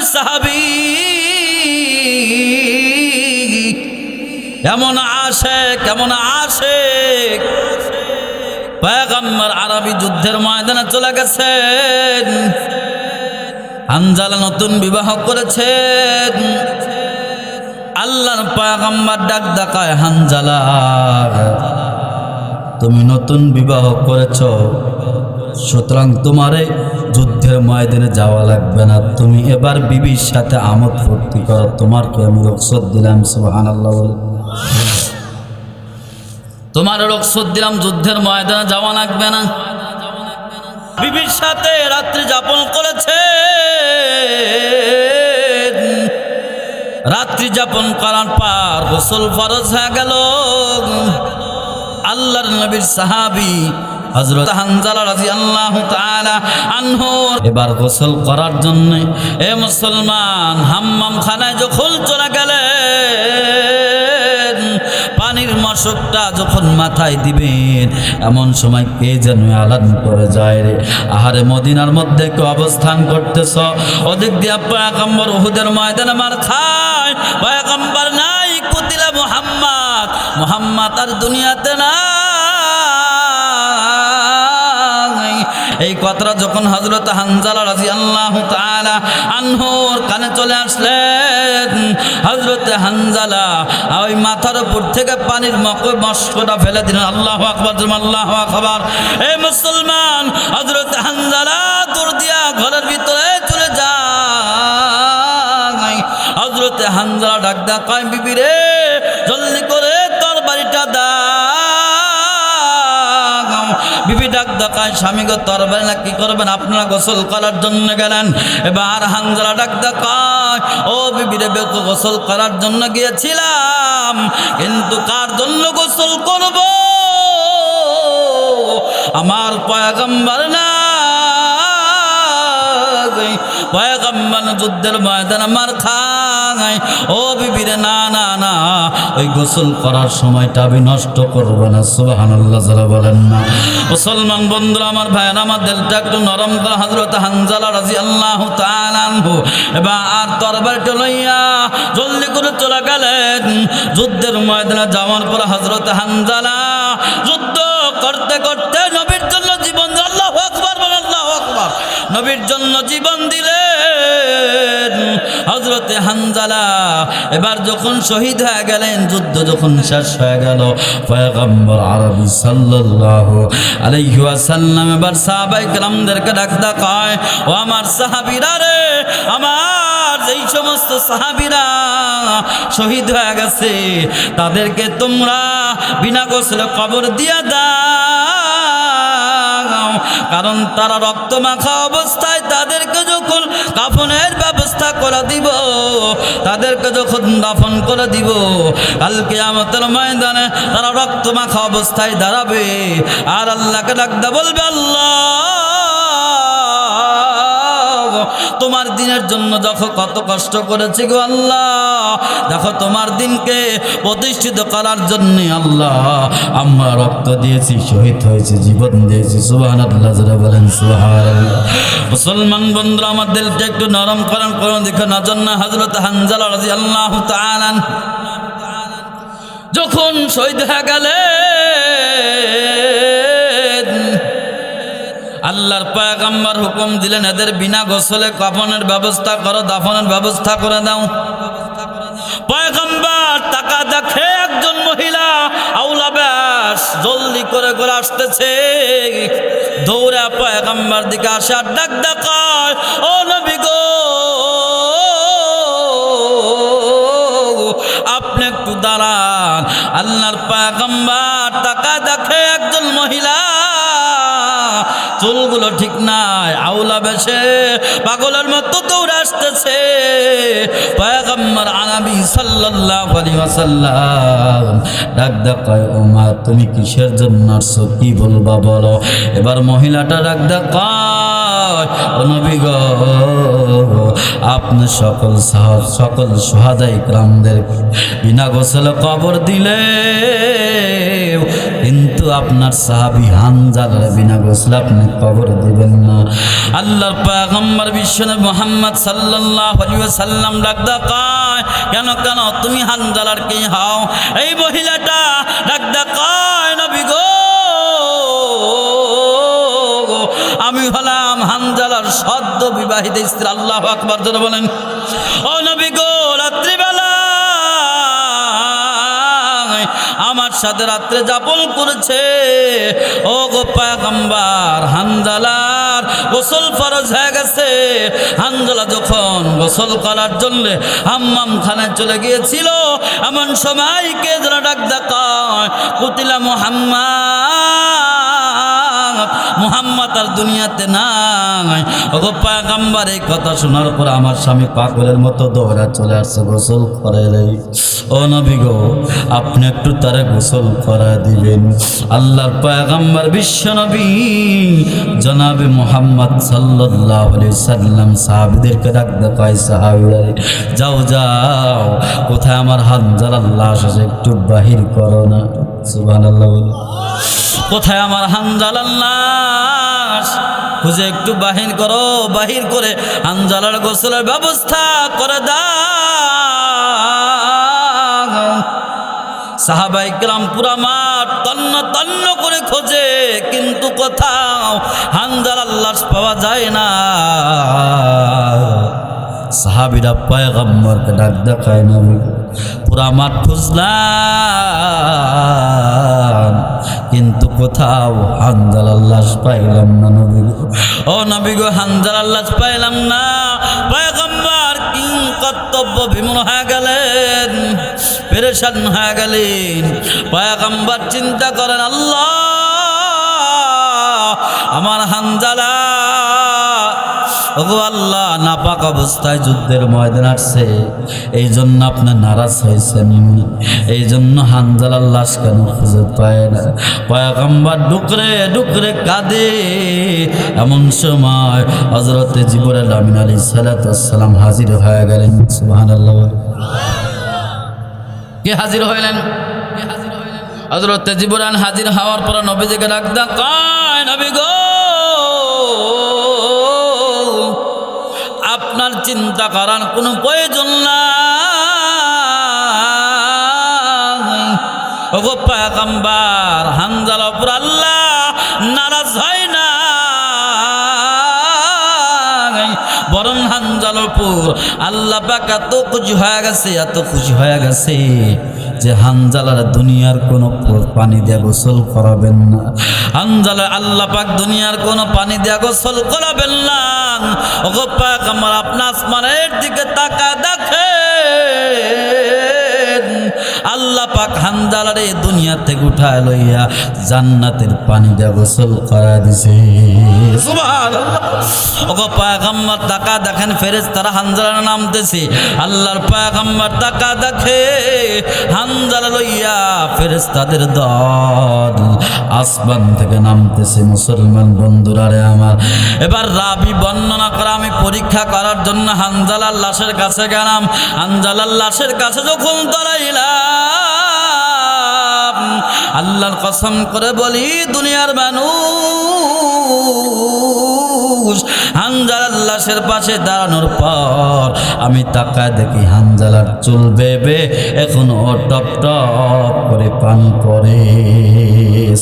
নবীর সাহাবি এমন কেমন আসে পয়গম্বর আরবি যুদ্ধের ময়দানে চলে গেছেন। হানজালা নতুন বিবাহ করেছেন। আল্লাহর পয়গম্বর ডাক ডাকায় হানজালা, তুমি নতুন বিবাহ করেছ, সুতরাং তোমারে যুদ্ধের ময়দানে যাওয়া লাগবে না। তুমি এবার বিবির সাথে আমোদ ফুর্তি করো। তোমারকে আমি রক্ষত দিলাম? সুহান আল্লাহ তোমার রক্ষত দিলাম, যুদ্ধের ময়দানে যাওয়া লাগবে না। বিবির সাথে রাত্রি যাপন করেছে। রাত্রি যাপন করার পর গোসল ফরজ হয়ে গেল। আল্লাহর নবীর সাহাবি হজরত হানজালা রাদিয়াল্লাহু তাআলা আনহু। এবার গোসল করার জন্য, এ মুসলমান হাম্মাম খানায় যখন চলে গেলেন, পানির মশকটা যখন মাথায় দিবেন, এমন সময় কে যেন আলান করে যায় রে, আহারে মদিনার মধ্যে কেউ অবস্থান করতেছ? ওদিক দিয়ে পয়াকম্বর উহুদের ময়দানে মার খায় পয়াকম্বর নাই, কুতিলা মোহাম্মদ মোহাম্মদ আর দুনিয়াতে না এই কথাটা যখন হজরত হানজালা রাজি আল্লাহ আনহোর কানে চলে আসলেন হজরত হানজালা ওই মাথার উপর থেকে পানির মক, মস্কটা ফেলে দিলেন। আল্লাহ আকবর আল্লাহ আকবর। এই মুসলমান হজরত হানজালা দূর দিয়া ঘরের ভিতরে চলে যায়। হজরত হানজালা ডাক দা কয়, বিবি রে, জলদি করে তোর বাড়িটা দা ডাক ডাকায় স্বামী গো তরবারি না, কি করবেন? আপনারা গোসল করার জন্য গেলেন। এবার হাঙ্গলা ডাক ডাকায় ও বিবিরে বেকু, গোসল করার জন্য গিয়েছিলাম, কিন্তু কার জন্য গোসল করব? আমার পয়গম্বর না, পয়গম্বর যুদ্ধের ময়দান আমার ও বিবিরে, না না না, ওই গোসল করার সময়টা আমি নষ্ট করব না বলেন না। মুসলমান বন্ধুরা, আমার ভাইয়ের, আমার একটু নরম করা হজরত হানজালা রাজি আল্লাহ এবার আর তরবারটা লইয়া জলদি করে চলে গেলেন। যুদ্ধের ময়দানে যাওয়ার পর হজরত হানজালা যুদ্ধ করতে করতে নবীর জন্য জীবন আল্লাহ আকবর আল্লাহ আকবর। নবীর জন্য জীবন দিলেন। হজরতে হানজালা এবার যখন শহীদ হয়ে গেলেন, যুদ্ধ যখন শেষ হয়ে গেল ও আমার সাহাবিরা রে, আমার যেই সমস্ত সাহাবিরা শহীদ হয়ে গেছে, তাদেরকে তোমরা বিনা গোসলে কবর দিয়া দা কারণ তারা রক্ত মাখা অবস্থায় তাদেরকে যখন কাফনের ব্যবস্থা করে দিব, তাদেরকে যখন দাফন করে দিব কালকে আমাদের ময়দানে তারা রক্ত মাখা অবস্থায় দাঁড়াবে। আর আল্লাহকে ডাকতে বলবে, আল্লাহ! তোমার দিনের জন্য দেখো কত কষ্ট করেছি গো আল্লাহ। দেখো তোমার দিনকে প্রতিষ্ঠিত করার জন্য আল্লাহ আমরা রক্ত দিয়েছি, শহীদ হয়েছে, জীবন দিয়েছি। সুবাহ আল্লাহ বলেন মুসলমান বন্ধুরা, আমার দিলটা একটু নরম করেন করুন দেখো নজর না। হজরত হানজালা রাজি আল্লাহ যখন শহীদ হয়ে গেলেন আল্লাহর পয়গম্বর হুকুম দিলেন, এদের বিনা গোসলে কফনের ব্যবস্থা করো, দাফনের ব্যবস্থা করে দাও। পয়গম্বর টাকা দেখে একজন মহিলা আউলা ব্যাস জলদি করে করে আসতেছে। দৌড়া পয়গম্বর দিকে আসে আর ডাক ডাকায় ও নবী গো, আপনি একটু দাঁড়ান। আল্লাহর পয়গম্বর টাকা দেখে একজন মহিলা চুলগুলো ঠিক নাই, আউলা বেছে পাগলের মতো দৌড়ে আসতেছে। পয়গম্বর আনাবি সাল্লাল্লাহু আলাইহি ওয়াসাল্লাম ডাক ডাক কয়, ও মা, তুমি কিসের জন্য আসছো? কি বলবা বলো? এবার মহিলাটা ডাক ডাক আপনি সকল সকল সোহাদাই গ্রামদের বিনা গোসলে কবর দিলে, কিন্তু আপনার সাহাবি হানজালার বিনা গোসলে আপনি কবর দিবেন না। আল্লাহর পায়গম্বর বিশ্বনে মোহাম্মদ সাল্লাল্লাহু আলাইহি সাল্লাম ডাকদা কয়, কেন কেন, তুমি হানজালার কে হও? এই মহিলাটা ডাকদা কয়, নবী গো আমি হলাম হানজালার সদ্য বিবাহিত স্ত্রী, আল্লাহ আকবর যেন বলেন। ও নবী গো, রাত্রিবেলা আমার সাথে রাত্রে যাপন করেছে। ও গো পায়গম্বার হানজালার গোসল ফরজ হয়ে গেছে। হানজালা যখন গোসল করার জন্য হাম্মাম খানায় চলে গিয়েছিল, এমন সময় কে যেন ডাক দেখায়, কুতিলা মোহাম্মদ। মোহাম্মদ আর দুনিয়াতে নাই। ওগো পায়গাম্বার, এই কথা শোনার পর আমার স্বামী পাগলের মতো দৌড়া চলে আসছে, গোসল করে ও নবী গো, আপনি একটু তারে গোসল করা দিবেন। আল্লাহর পায়গাম্বার বিশ্ব নবী, জনাবে মোহাম্মদ আলাইহি সাল্লাম, সাহাবীদেরকে ডাক দেখায়, সাহাবীরা যাও যাও, কোথায় আমার হানজাল আল্লাহ আছে একটু বাহির করো না। সুবহানাল্লাহ বলো। কোথায় আমার হানজালার লাশ খুঁজে একটু বাহির করো, বাহির করে হানজালার গোসলের ব্যবস্থা করে দাও। সাহাবাই গ্রাম পুরা মাঠ তন্ন তন্ন করে খোঁজে, কিন্তু কোথাও হানজালার লাশ পাওয়া যায় না। সাহাবিরা পয়গম্বরকে ডাক দেখায় না। পুরা মাঠ খুঁজলাম, কিন্তু কোথাও হানজালার লাশ পাইলাম না নবী। ও নবী গো হানজালার লাশ পাইলাম না পয়গম্বর কিং কর্তব্য বিমূল হয়ে গেলেন, পেরেশান হয়ে গেলেন পয়গম্বর চিন্তা করেন, আল্লাহ, আমার হানজালা ওগো আল্লাহ, নাপাক অবস্থায় যুদ্ধের ময়দান আসছে। এই জন্য আপনার নারাজ হয়েছেন। এই জন্য হানজালার লাশ কেন খুঁজে পায় না? পয়াকাম্বার ডুকরে ডুকরে কাঁদে। এমন সময় হজরতে জিবুর আমিন আলী সালাতাম হাজির হয়ে গেলেন। সুহান আল্লাহ কে হাজির হইলেন? হজরতে জিবুরান হাজির হওয়ার পর নবীজিকে ডাকদা কয় নবী গো? আপনার চিন্তা করার কোনো প্রয়োজন না ওগো হানজাল অপর আল্লাহ নারাজ হয় না। হানজালপুর আল্লাহ পাক এত খুশি হয়ে গেছে, এত খুশি হয়ে গেছে যে হানজালার দুনিয়ার কোনো পানি দিয়ে গোসল করাবেন না। হানজালা আল্লাহ পাক দুনিয়ার কোনো পানি দিয়ে গোসল করাবেন না। ওগো পাক আমার আপনার আসমানের দিকে তাকা দেখে আল্লাহ পাক হানজালারে দুনিয়া থেকে উঠায় লইয়া জান্নাতের পানি দিয়ে গোসল করা দিছে। ওগো পায়গাম্বার, তাকা দেখেন ফেরেজ তারা হানজালা নামতেছে। আল্লাহর পায়গাম্বার, তাকা দেখে হানজালা লইয়া ফেরেজ তাদের দল আসমান থেকে নামতেছে। মুসলমান বন্ধুরা রে আমার, এবার রাবি বর্ণনা করা, আমি পরীক্ষা করার জন্য হানজালার লাশের কাছে গেলাম। হানজালার লাশের কাছে যখন দাঁড়াইলাম আল্লাহর কসম করে বলি, দুনিয়ার মানুষ হানজালার লাশের পাশে দাঁড়ানোর পর আমি তাকায় দেখি হানজালার চুল বেবে এখনও টপ টপ করে পান করে।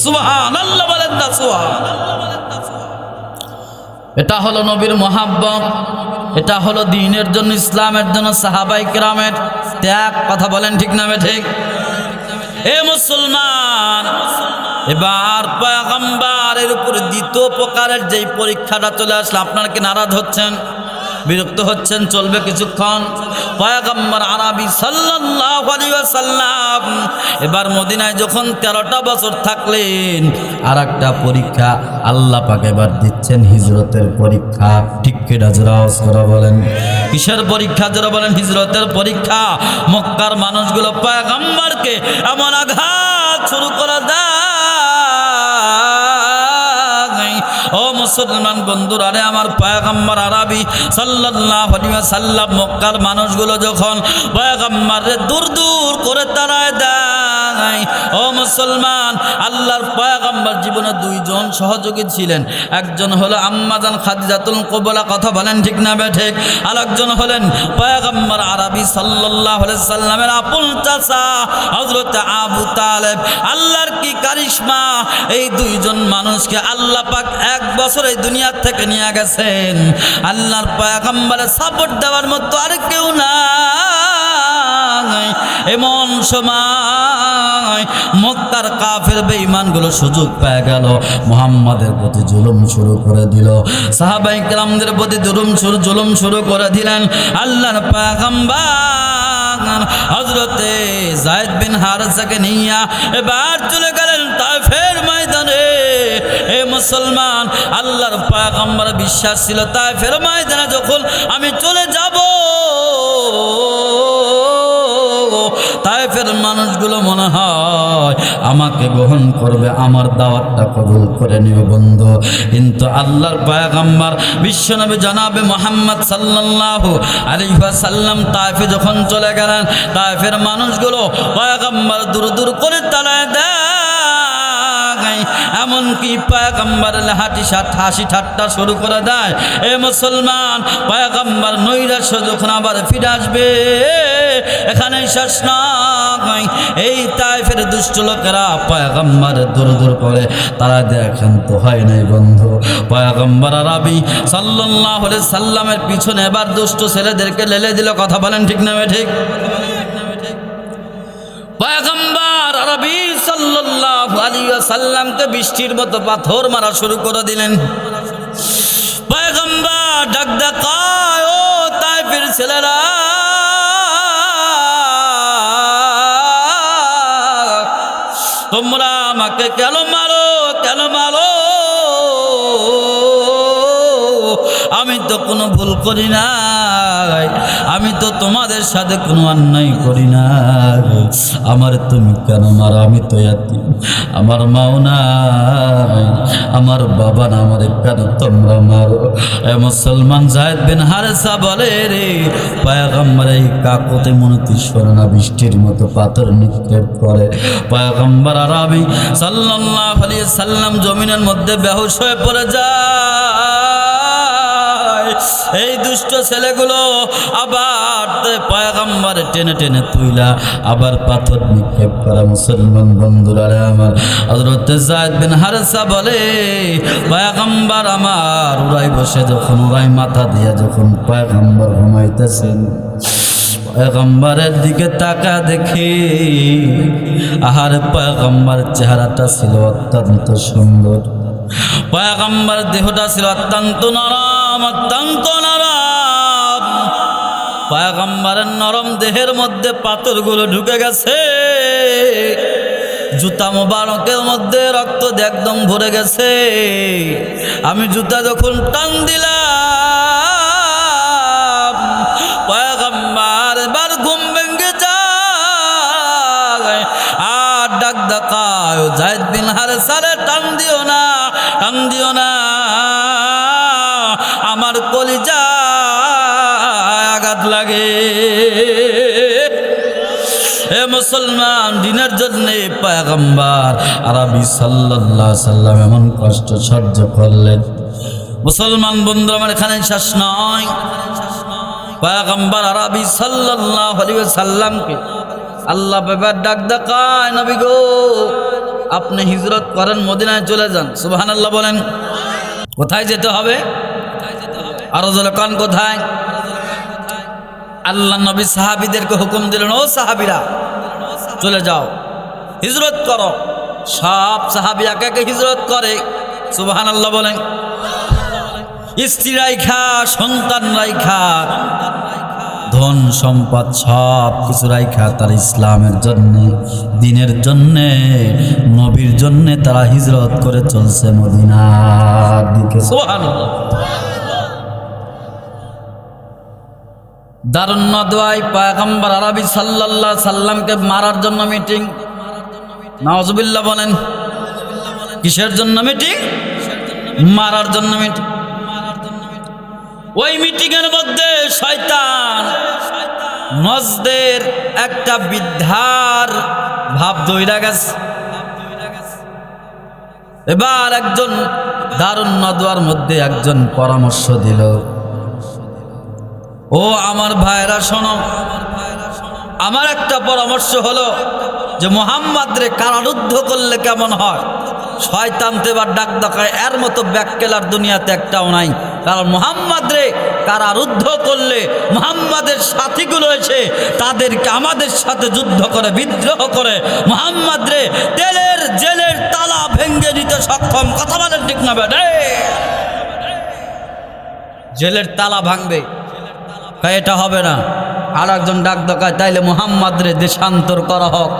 সুবহান আল্লাহ বলেন এটা হলো নবীর মোহাব্বত। এটা হলো দিনের জন্য, ইসলামের জন্য, সাহাবাই কেরামের। ত্যাগ, কথা বলেন ঠিক নামে ঠিক? এ মুসলমান, এবার পয়াগম্বারের উপর দ্বিতীয় প্রকারের যেই পরীক্ষাটা চলে আসলে, আপনারা কি নারাজ হচ্ছেন? বিরক্ত হচ্ছেন, চলবে কিছুক্ষণ। পয়গম্বর আরবি ওয়াসাল্লাম এবার মদিনায় যখন তেরোটা বছর থাকলেন আর একটা পরীক্ষা আল্লাহ পাক এবার দিচ্ছেন, হিজরতের পরীক্ষা। ঠিক কেটা বলেন? কিসের পরীক্ষা যারা বলেন? হিজরতের পরীক্ষা। মক্কার মানুষগুলো পয়গম্বরকে এমন আঘাত শুরু করা দেয়। ও মুসলমান বন্ধুরা রে আমার পয়গম্বর আরবি সাল্লাল্লাহু আলাইহি ওয়াসাল্লাম, মক্কার মানুষগুলো যখন পয়গম্বরে দূর দূর করে তারায় দেয়, ও মুসলমান, আল্লাহর পয়গম্বর জীবনে দুইজন সহযোগী ছিলেন। একজন হলো আম্মাজান খাদিজাতুল কুবরা, কথা বলেন ঠিক না বে ঠিক? আরেকজন হলেন পয়গম্বর আরবি আলাইহি সাল্লামের আপন চাচা, হযরত আবু তালেব। আল্লাহর কি কারিশমা? এই দুইজন মানুষকে আল্লাহ পাক এক বছর এই দুনিয়ার থেকে নিয়ে গেছেন। আল্লাহর পয়গম্বরের সাপোর্ট দেওয়ার মতো আর কেউ নাই। এমন সময় মক্কার কাফের বেঈমানগুলো সুযোগ পেয়ে গেল। মুহাম্মাদের প্রতি জুলুম শুরু করে দিল। সাহাবাই কেরামদের প্রতি জুলুম শুরু জুলুম শুরু করে দিলেন। আল্লাহর পয়গম্বর হজরতে জায়দ বিন হারসাকে নিয়া এবার চলে গেলেন এ মুসলমান, আল্লাহর পয়গম্বর বিশ্বাস ছিল তাই তাইফের ময়দানে যখন আমি চলে যাব তাইফের মানুষগুলো মনে হয় আমাকে গ্রহণ করবে, আমার দাওয়াতটা কবুল করে নিবে বন্ধু। কিন্তু আল্লাহর পয়গম্বর বিশ্বনবী জানাবে মোহাম্মদ সাল্লাল্লাহু আলাইহি সাল্লাম তাইফে যখন চলে গেলেন তাইফের মানুষগুলো পয়গম্বর দূর দূর করে তালায় দেয়। এমনকি পয়গম্বরের হাঁটি হাসি ঠাট্টা শুরু করে দেয়। এ মুসলমান, পয়গম্বর নৈরাশ্য যখন আবার ফিরে আসবে এখানে শেষ নয়। এই তাইফের দুষ্ট লোকেরা পয়গম্বর দূর দূর করে, তারা দেখেন তো হয় নাই বন্ধু পয়গম্বর সাল্লাল্লাহু আলাইহি সাল্লামের পিছনে এবার দুষ্ট ছেলেদেরকে লেলে দিল। কথা বলেন ঠিক না ঠিক? পয়গম্বর আরবি সাল্লাল্লাহু আলী সাল্লামকে বৃষ্টির মতো পাথর মারা শুরু করে দিলেন। পয়গম্বর ডাক ডাকায় ও তাইফের ছেলেরা, তোমরা আমাকে কেন মারো কেন মারো? আমি তো কোনো ভুল করি নাই। আমি তো তোমাদের সাথে কোনো অন্যায় করি না আমার তুমি কেন মারো? আমি তো এতিম আমার মাও নাই। আমার বাবা না আমার কেন তোমরা মারো? এ মুসলমান জাহেদ বিন হারেসা বলে রে, পায়াগাম্বার এই কাকতে মনতি না বৃষ্টির মতো পাথর নিক্ষেপ করে। পায়াগাম্বার আরবি সাল্লাল্লাহু আলাইহি সাল্লাম জমিনের মধ্যে বেহুশ হয়ে পড়ে যায় এই দুষ্ট ছেলেগুলো আবার পয়গম্বর টেনে টেনে তুইলা, আবার পাথর নিক্ষেপ করা মুসলমান বন্ধুরা আমার। হযরত জায়েদ বিন হারেসা বলে, পয়গম্বর আমার উড়াই বসে যখন উড়াই মাথা দিয়ে যখন পয়গম্বর ঘুমাইতেছেন, পয়গম্বরের দিকে তাকা দেখি, আহার পয়গম্বর চেহারাটা ছিল অত্যন্ত সুন্দর। পয়গম্বর দেহটা ছিল অত্যন্ত নরম। পয়গম্বরের নরম দেহের মধ্যে পাথরগুলো ঢুকে গেছে। জুতা মোবারকের মধ্যে রক্ত একদম ভরে গেছে। আমি জুতা যখন টান দিলাম লাগে। এ মুসলমান, দিনের জন্যে পায়গম্বার আরবি সাল্লাল্লাহু সাল্লাম এমন কষ্ট সহ্য করলেন মুসলমান বন্ধু আমার এখানে শেষ নয়। পায়গম্বার আরবি সাল্লাল্লাহু আলাইহি সাল্লামকে আল্লাহ বাবার ডাক ডাকায় নবী গো, আপনি হিজরত করেন, মদিনায় চলে যান। সুবহানাল্লাহ বলেন। কোথায় যেতে হবে? আরও জলে কান, কোথায়? আল্লাহ নবী সাহাবিদেরকে হুকুম দিলেন, ও সাহাবিরা, চলে যাও, হিজরত করো। সব সাহাবি একে হিজরত করে। সুবাহান আল্লাহ বলেন স্ত্রী রাইখা সন্তান রাইখা ধন সম্পদ সব কিছু রাইখা তার ইসলামের জন্যে, দিনের জন্যে, নবীর জন্যে তারা হিজরত করে চলছে মদিনার দিকে। সুবহানাল্লাহ। দারুণ নদওয়াই পায়গম্বর আরবি সাল্লাল্লাহ সাল্লামকে মারার জন্য মিটিং। নওয়াজবিল্লাহ বলেন, কিসের জন্য মিটিং? মারার জন্য মিটিং। ওই মিটিং এর মধ্যে শয়তান মজদের একটা বিদ্যার ভাব দইরা গেছে। এবার একজন দারুণ নদুয়ার মধ্যে একজন পরামর্শ দিল। ও আমার ভাইরা, শোনো। আমার একটা পরামর্শ হলো যে মোহাম্মদ রে কারারুদ্ধ করলে কেমন হয়? শয়তান তো এবার ডাক ডাকায় এর মতো ব্যাককেলার দুনিয়াতে একটাও নাই। কারণ মোহাম্মদ রে কারারুদ্ধ করলে মোহাম্মদের সাথীগুলো এসে তাদেরকে আমাদের সাথে যুদ্ধ করে, বিদ্রোহ করে। মোহাম্মদ রে তেলের জেলের তালা ভেঙ্গে নিতে সক্ষম। কথা বলেন ঠিক না, বেটে? জেলের তালা ভাঙবে। কয়, এটা হবে না। আর একজন ডাক দকায় তাইলে মোহাম্মদ রে দেশান্তর করা হোক।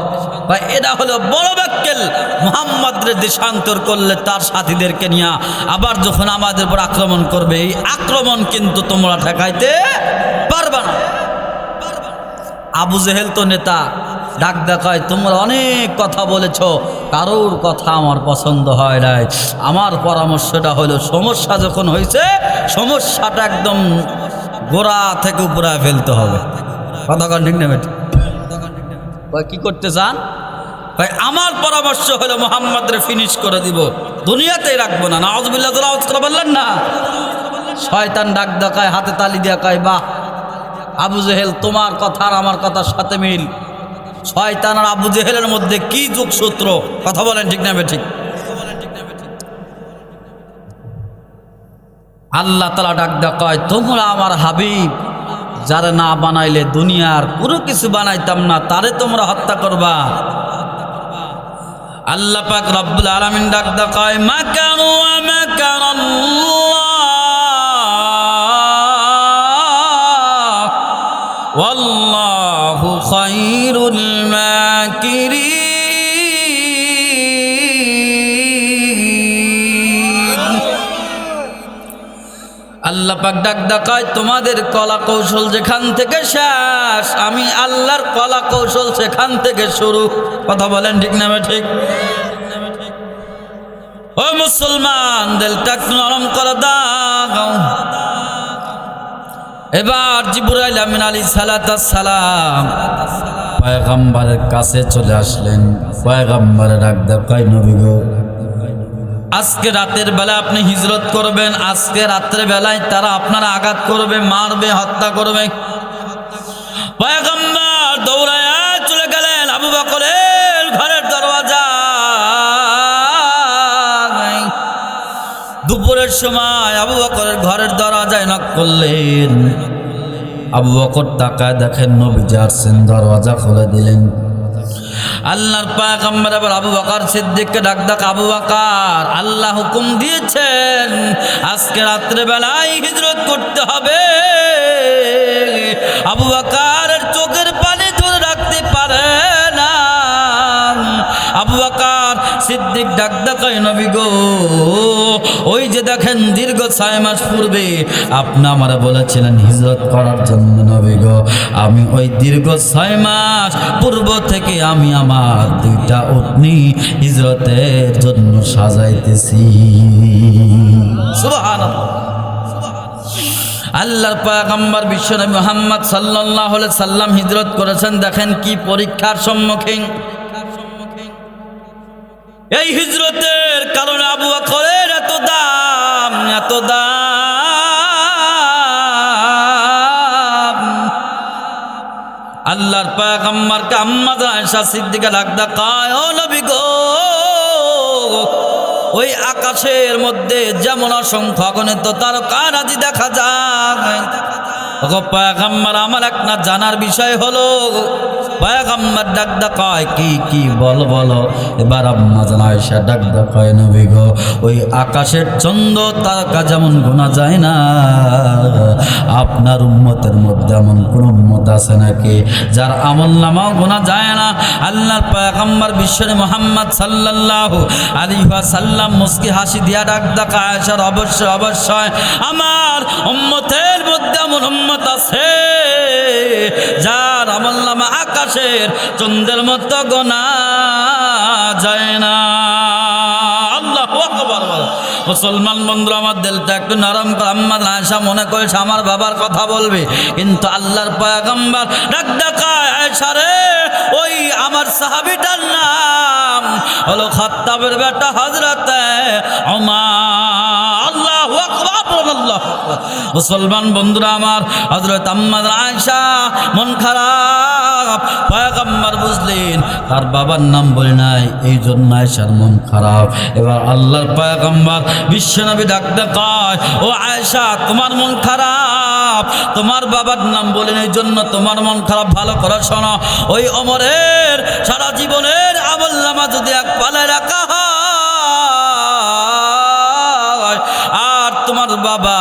বা এটা হলো বড় ব্যাক্কেল মোহাম্মদ রে দেশান্তর করলে তার সাথীদেরকে নিয়ে আবার যখন আমাদের উপর আক্রমণ করবে, এই আক্রমণ কিন্তু তোমরা ঠেকাইতে পারবে না। আবু জেহেল তো নেতা, ডাক দেখায় তোমরা অনেক কথা বলেছ, কারোর কথা আমার পছন্দ হয় নাই। আমার পরামর্শটা হলো, সমস্যা যখন হয়েছে সমস্যাটা একদম গোড়া থেকে উপরে ফেলতে হবে। কন ঠিক নেবে কি করতে চান? ভাই আমার পরামর্শ হলো মোহাম্মদরে ফিনিশ করে দিব। দুনিয়াতেই রাখব না। নাওজবিল্লাহ করে বললেন না? শয়তান ডাক দেখায় হাতে তালি দিয়া কয়, বাহ। আবু জেহেল, তোমার কথা আর আমার কথার সাথে মিল। শয়তান আর আবু জেহেলের মধ্যে কি যোগসূত্র? কথা বলেন ঠিক না ঠিক আল্লাহ তালা ডাক ডাকায় তোমরা আমার হাবিব যারা না বানাইলে দুনিয়ার কোনো কিছু বানাইতাম না তারে তোমরা হত্যা করবা আল্লাহ পাক রব্বুল আলামিন ডাক ডাকায় মা কানু মা والله خير আল্লাহ পাক ডাক ডাকায়, তোমাদের কলা কৌশল যেখান থেকে শেষ, আমি আল্লাহর কলা কৌশল সেখান থেকে শুরু। কথা বলেন ঠিক না ঠিক? ও মুসলমান, দিলটা নরম করে দাও। এবার জিবুরাইল আমিন আলী সালাম পয়গম্বরের কাছে চলে আসলেন। পয়গম্বরের ডাক দেখাই নবী গো আজকে রাতের বেলা আপনি হিজরত করবেন, আজকে রাত্রে বেলায় তারা আপনারা আঘাত করবে, মারবে, হত্যা করবে। পয়গম্বর দৌড়ায় চলে গেলেন আবু বকরের ঘরের দরওয়াজা দুপুরের সময় আবু বকরের ঘরের দরওয়াজায় নক করলেন আবু বকর তাকায় দেখেন নবীজি আসছেন, দরওয়াজা খুলে দিলেন। আল্লাহর পাক আমার আবার আবু বকর সিদ্দিককে ডাক ডাক আবু বকর, আল্লাহ হুকুম দিয়েছেন, আজকে রাত্রে বেলায় হিজরত করতে হবে। আবু বকরের সিদ্দিক ডাক ডাকাই নবী গো। ওই যে দেখেন দীর্ঘ ছয় মাস পূর্বে আপনি আমার বলেছিলেন হিজরত করার জন্য নবী গো। আমি ওই দীর্ঘ ছয় মাস পূর্ব থেকে আমি আমার দুইটা উটনি হিজরতের জন্য সাজাইতেছি। আল্লাহর পয়গম্বর বিশ্বনবী মোহাম্মদ আলাইহি সাল্লাম হিজরত করেছেন। দেখেন কি পরীক্ষার সম্মুখীন। এই হিজরতের কারণে আবু বকরের এত দাম এত দাম। আল্লাহর পয়গম্বরকে আম্মা আয়েশা সিদ্দিকা লাগদা কায় নবী গো, ওই আকাশের মধ্যে যেমন অসংখ্য অগণিত তারকা রাজি দেখা যায়। আমার এক না জানার বিষয় হলো পয়গম্বর ডাক ডাকায় কি কি বল, বলো। এবার আম্মা জানা আয়েশা ডাক ডাকায় নবী গো, ওই আকাশের চন্দ্র তারকা যেমন গোনা যায় না। আপনার উম্মতের মধ্যে এমন কোন উম্মত আছে নাকি, যার আমল নামাও গোনা যায় না? আল্লাহর পয়গম্বর বিশ্বরে মোহাম্মদ সাল্লাল্লাহু আলাইহি সাল্লাম মুস্কি হাসি দিয়া ডাক ডাকা আয়েশার, অবশ্যই অবশ্যই, আমার উম্মতের মধ্যে এমন উম্মত আছে, যার আমল নামা আকাশের চন্দ্রের মতো গোনা যায় না। মুসলমান বন্ধু আমার দিলটা একটু নরম আম্মা আয়সা মনে করেছে আমার বাবার কথা বলবে, কিন্তু আল্লাহর পয়গম্বর ডাক ডাকায় আয়সা রে, ওই আমার সাহাবিটার নাম হলো খাত্তাবের বেটা হজরত আল্লাহ মুসলমান বন্ধুরা আমার হজরত আয়সা মন খারাপ, পয়গম্বর বুঝলেন, তার বাবার নাম বলে নাই এই জন্য আয়সার মন খারাপ। এবার আল্লাহর পয়গম্বর বিশ্বনবী ডাকতে কয়, ও আয়সা তোমার মন খারাপ, তোমার বাবার নাম বলেন এই জন্য তোমার মন খারাপ, ভালো করে শোনো। ওই অমরের সারা জীবনের আমল নামা যদি এক পালায় রাখা হয় তোমার বাবা,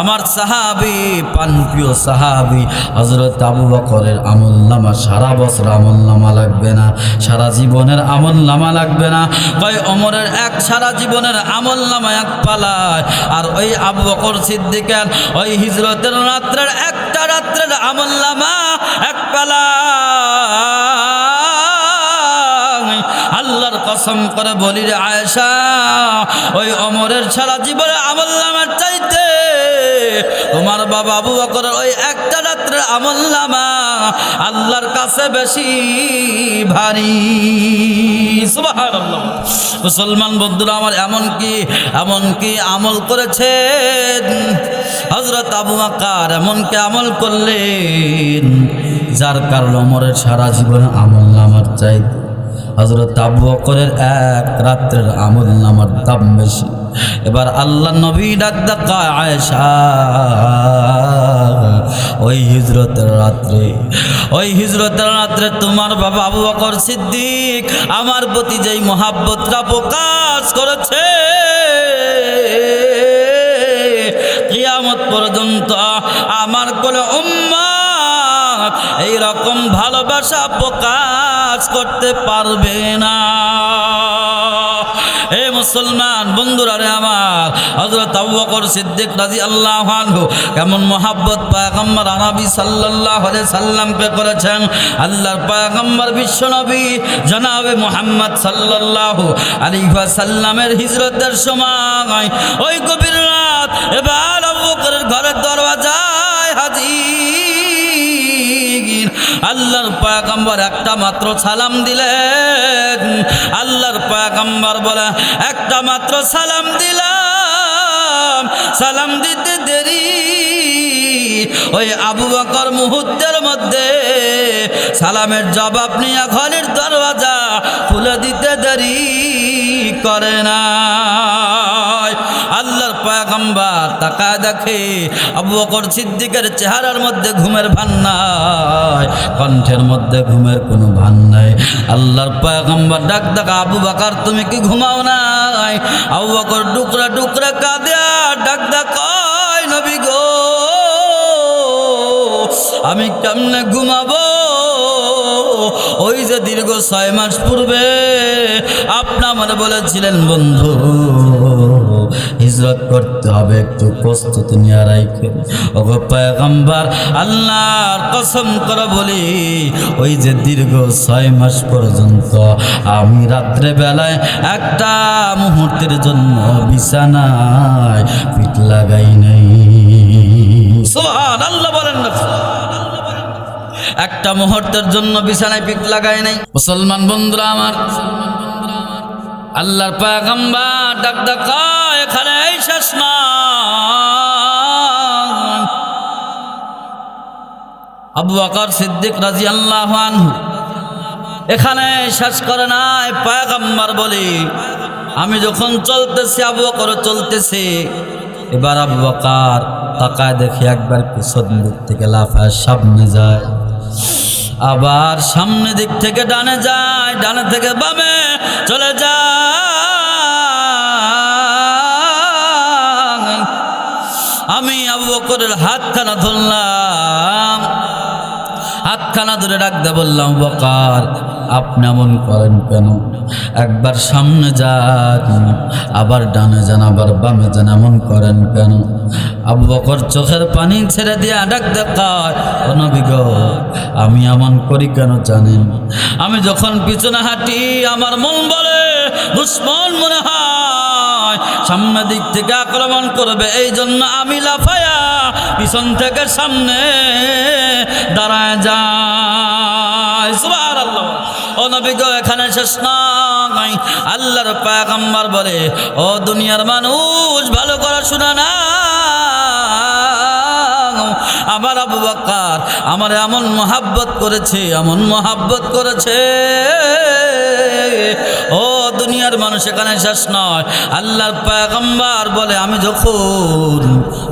আমার সাহাবি, পানপ্রিয় সাহাবি হজরত আবু বকরের আমল নামা সারা বছর আমল নামা লাগবে না, সারা জীবনের আমল নামা লাগবে না। কয় অমরের এক সারা জীবনের আমল নামা এক পালায়, আর ওই আবু বকর সিদ্দিকের ওই হিজরতের রাত্রের একটা রাত্রের আমল নামা এক পালায়। কসম করে বলি রে আয়েশা, ওই অমরের সারা জীবনে আমল নামার চাইতে তোমার বাবা আবু বকরের ওই একটা রাত্রের আমল নামা আল্লাহর কাছে বেশি ভারী। মুসলমান বন্ধুরা, আমার এমন কি এমন কি আমল করেছেন? হজরত আবু আকার এমন কি আমল করলেন? যার কারণে অমরের সারা জীবনে আমল নামার চাইতে হজরত আবু বকরের এক রাত্রের আমল নামার দাম বেশি। এবার আল্লাহ নবী ডাক আয়েশা, ওই হিজরতের রাত্রে, ওই হিজরতের রাত্রে তোমার বাবা আবু বকর সিদ্দিক আমার প্রতি যেই মহাব্বতটা প্রকাশ করেছে, কিয়ামত পর্যন্ত আমার কোলে উম্মা এই রকম ভালোবাসা প্রকাশ করতে পারবে না। এ মুসলমান বন্ধুরা রে আমার, হযরত আবু বকর সিদ্দিক রাদিয়াল্লাহু আনহু কেমন মোহাব্বত পয়গম্বর নবী সাল্লাল্লাহু আলাইহি সাল্লামকে করেছেন। আল্লাহর পয়গম্বর বিশ্বনবী জনাবে মুহাম্মদ সাল্লাল্লাহু আলাইহি সাল্লামের হিজরতের সময়। ওই গভীর রাত এবার আবুবকরের ঘরের দরওয়াজায় আল্লাহর পয়গম্বর একটা মাত্র সালাম দিলেন। আল্লাহর পয়গম্বর বলে, একটা মাত্র সালাম দিলাম। সালাম দিতে দেরি। ওই আবু বকর মুহূর্তের মধ্যে সালামের জবাব নিয়ে ঘরের দরওয়াজা খুলে দিতে দেরি করে না। পয়গম্বর তাকায় দেখে আবু বকর সিদ্দিকের চেহারার মধ্যে ঘুমের ভান নাই, কণ্ঠের মধ্যে ঘুমের কোনো ভান নাই। আল্লাহর পয়গম্বর ডাক ডাক, আবু বাকার, তুমি কি ঘুমাও নাই? আবু বকর টুকরা টুকরা কাঁদে, আর ডাক কয় নবী গো, আমি কেমনে ঘুমাবো? ওই যে দীর্ঘ ছয় মাস পূর্বে আপনা মনে বলেছিলেন, বন্ধু হিজরত করতে হবে, একটু প্রস্তুতি নিয়ে রাখেন ওগো পয়গম্বর, আল্লাহর কসম করে বলি, ওই যে দীর্ঘ ছয় মাস পর্যন্ত আমি রাত্রে বেলায় একটা মুহূর্তের জন্য বিছানায় পিঠ লাগাই নাই। আল্লাহ বলেন একটা মুহূর্তের জন্য বিছানায় পিঠ লাগায় নাই। মুসলমান বন্ধুরা আমার আল্লাহর পাগাম্বার ডাক ডাকা এখানে শেষ আবু বকর সিদ্দিক রাজি আল্লাহ এখানে শেষ করে নাই পায়গাম্বার বলি। আমি যখন চলতেছি, আবু বকর চলতেছে। এবার আবু বকার তাকায় দেখি একবার পিছন দিক থেকে লাফায় সামনে যায়। আবার সামনে দিক থেকে ডানে যায়, ডানে থেকে বামে চলে যায়। আমি আবু বকরের হাতখানা ধরলাম, হাতখানা ধরে রাখতে বললাম, বকার আপনি এমন করেন কেন? একবার সামনে যান, আবার ডানে যান, আবার বামে যান, এমন করেন কেন? আবু বকর চোখের পানি ছেড়ে দিয়ে ডাক দেখায় অনবিগ আমি এমন করি কেন জানেন? আমি যখন পিছনে হাঁটি, আমার মন বলে, দুশ্মন মনে হয় সামনের দিক থেকে আক্রমণ করবে এই জন্য আমি লাফায়া পিছন থেকে সামনে দাঁড়ায় যায় ও নবী এখানে শেষ নয়। আল্লাহর পায়গাম্বার বলে, ও দুনিয়ার মানুষ, ভালো করা শোনা না আমার আবু বাক্কার আমার এমন মহাব্বত করেছে, এমন মহাব্বত করেছে। ও দুনিয়ার মানুষ, এখানে শেষ নয়। আল্লাহর পায়গম্বার বলে, আমি যখন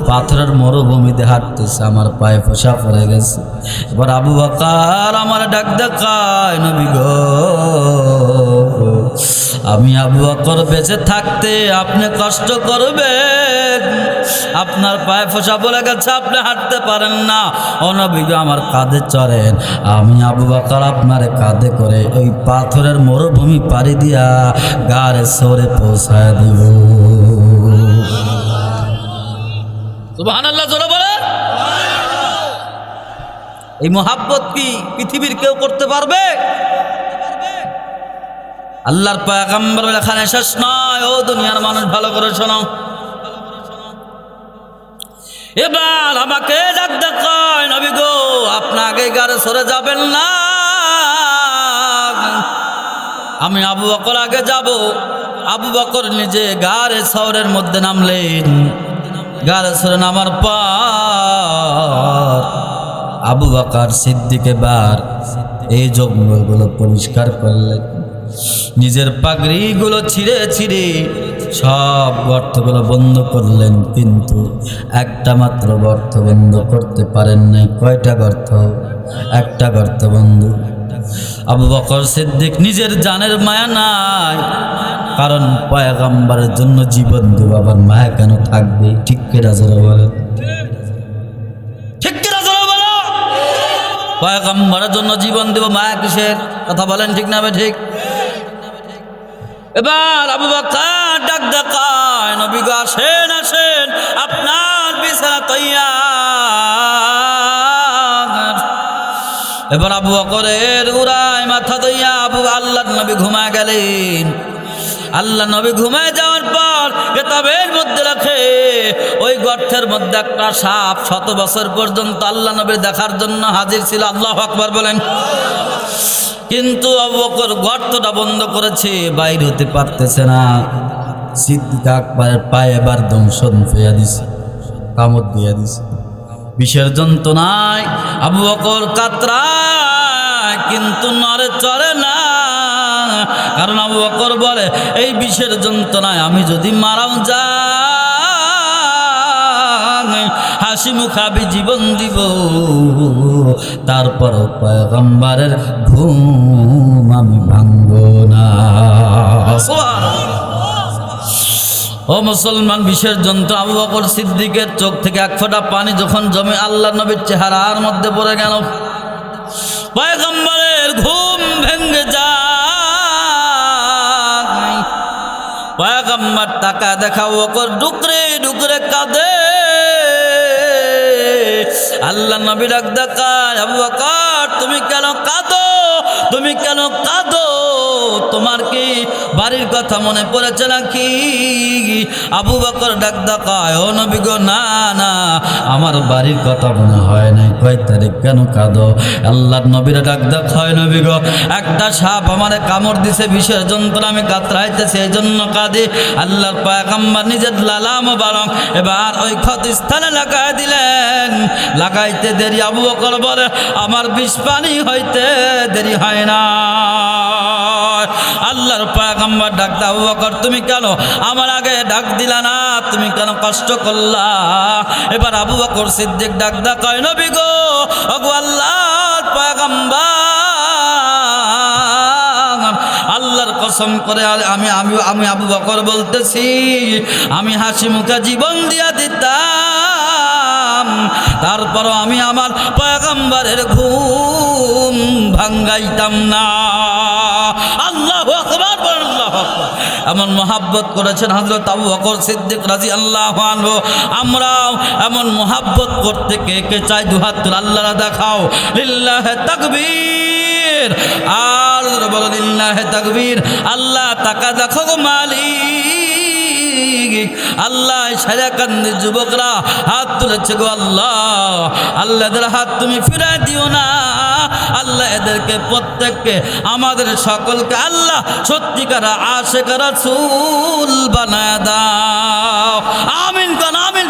পাথরের মরুভূমিতে হাঁটতেছি, আমার পায়ে ফসা পড়ে গেছে। এবার আবু বাক্কার আমার ডাক দেখায়, নবী গো। আমি আবু বকর বেঁচে থাকতে আপনি কষ্ট করবেন। আপনার পায়ে ফোসা বলে গেছে, আপনি হাঁটতে পারেন না। অনবিজ্ঞ আমার কাঁধে চড়েন। আমি আবু বকর আপনার কাঁধে করে ওই পাথরের মরুভূমি পাড়ি দিয়া গাড়ে সরে পৌঁছায় দেব। বলে এই মোহাব্বত কি পৃথিবীর কেউ করতে পারবে? আল্লাহর পায়গাম্বর এখানে শেষ নয়। ও দুনিয়ার মানুষ, ভালো করে শোনো। এবার আমাকে ডাক দেখায় নবী গো আপনাকে গাড়ে সরে যাবেন না। আমি আবু বকর আগে যাব। আবু বকর নিজে গাড়ে শহরের মধ্যে নামলেন। গাড়ে সরে নামার পর আবু বকর সিদ্দিকে বার এই জঙ্গলগুলো পরিষ্কার করলেন। নিজের পাগড়িগুলো ছিঁড়ে ছিঁড়ে সব গর্তগুলো বন্ধ করলেন, কিন্তু একটা মাত্র গর্ত বন্ধ করতে পারেন নাই। কয়টা গর্ত? একটা গর্ত বন্ধ। আবু বকর সিদ্দিক নিজের জানের মায়া নাই, কারণ পয়াগাম্বারের জন্য জীবন দেব আবার মায়া কেন থাকবে? ঠিক কেটা জোরে বলে ঠিক কেটা জোরে বলো পয়াগাম্বারের জন্য জীবন দেব মায়া কিসের? কথা বলেন ঠিক না ঠিক? এবার আবু বকর ডাক দেখায়, নবী গো আসেন আসেন, আপনার বিছানা তৈয়ার। এবার আবু বকরের উড়ায় মাথা দইয়া আবু আল্লাহ নবী ঘুমায় গেলেন। আল্লাহ নবী ঘুমায় যাওয়ার পর কেতাবের মধ্যে রাখে, ওই গর্তের মধ্যে একটা সাপ শত বছর পর্যন্ত আল্লাহ নবীর দেখার জন্য হাজির ছিল। আল্লাহ আকবর বলেন। কিন্তু অবকর গর্তটা বন্ধ করেছে, বাইর হতে পারতেছে না। সিদ্দিক আকবরের পায়ে এবার দংশন ফেয়া দিছে, কামড় দিয়া দিছে। বিষের যন্ত্রণায় আবু বকর কাতরায়, কিন্তু নরে চড়ে না। কারণ আবু বকর বলে, এই বিষের যন্ত্রণায় আমি যদি মারাও যাই হাসি মুখাবি জীবন দিব। তারপর পয়গম্বরের ঘুম আমি ভাঙ্গ না। ও মুসলমান বিশেষ যন্ত্র আবু বকর সিদ্দিকের চোখ থেকে এক ফোঁটা পানি যখন জমে আল্লাহ নবীর চেহারার মধ্যে পড়ে গেল। পয়গম্বরের ঘুম ভেঙ্গে যায়। পয়গম্বর টাকা দেখা বকর ডুকরে ডুকরে কাঁদে। আল্লাহ নবী ডাক তুমি কেন কাঁদো? তুমি কেন কাঁদো? তোমার কি বাড়ির কথা মনে পড়েছে নাকি? আবু বকর ডাক দেখায়, ও গো, না না, আমার বাড়ির কথা মনে হয় নাই। কয় তারিখ কেন কাঁদো? আল্লাহর নবীরা ডাক দেখায়, নবী গো, একটা সাপ আমার কামড় দিছে বিশেষ যন্ত্র আমি কাতরাইতেছি এই জন্য কাঁদি। আল্লাহর পায়গাম্বার নিজের লালাম বারং এবার ওই ক্ষত স্থানে লাগাই দিলেন। লাগাইতে দেরি, আবু বকর বলে, আমার বিষ পানি হইতে দেরি হয় না। আল্লাহর পায়গাম্বার ডাকতে আবু বকর, তুমি কেন আমার আগে ডাক দিলা না? তুমি কেন কষ্ট করলা? এবার আবু বকর সিদ্দিক ডাক দা কয়, নবী গো, ওগো আল্লাহর পায়গাম্বার, আল্লাহর কসম করে আমি আমি আমি আবু বকর বলতেছি, আমি হাসি মুখে জীবন দিয়া দিতাম, তারপরও আমি আমার পয়গম্বরের ঘুম ভাঙ্গাইতাম না আল্লাহ আকবার বলেন আল্লাহু আকবার। এমন মহাব্বত করেছেন হজরত আবু বকর সিদ্দিক রাজি আল্লাহ আমরাও এমন মহাব্বত করতে কে কে চাই দুহাত আল্লাহ দেখাও। লিল্লাহ তাকবীর। আর বলো লিল্লাহ তাকবীর, আল্লাহ তাকা দেখো মালিক। আল্লাহ সারাকান্দি যুবকরা হাত তুলেছে গো আল্লাহ। আল্লাহদের হাত তুমি ফিরাই দিও না। আল্লাহ এদেরকে প্রত্যেককে, আমাদের সকলকে আল্লাহ সত্যিকার আশেকার চুল বানায় দাও। আমিন কন, আমিন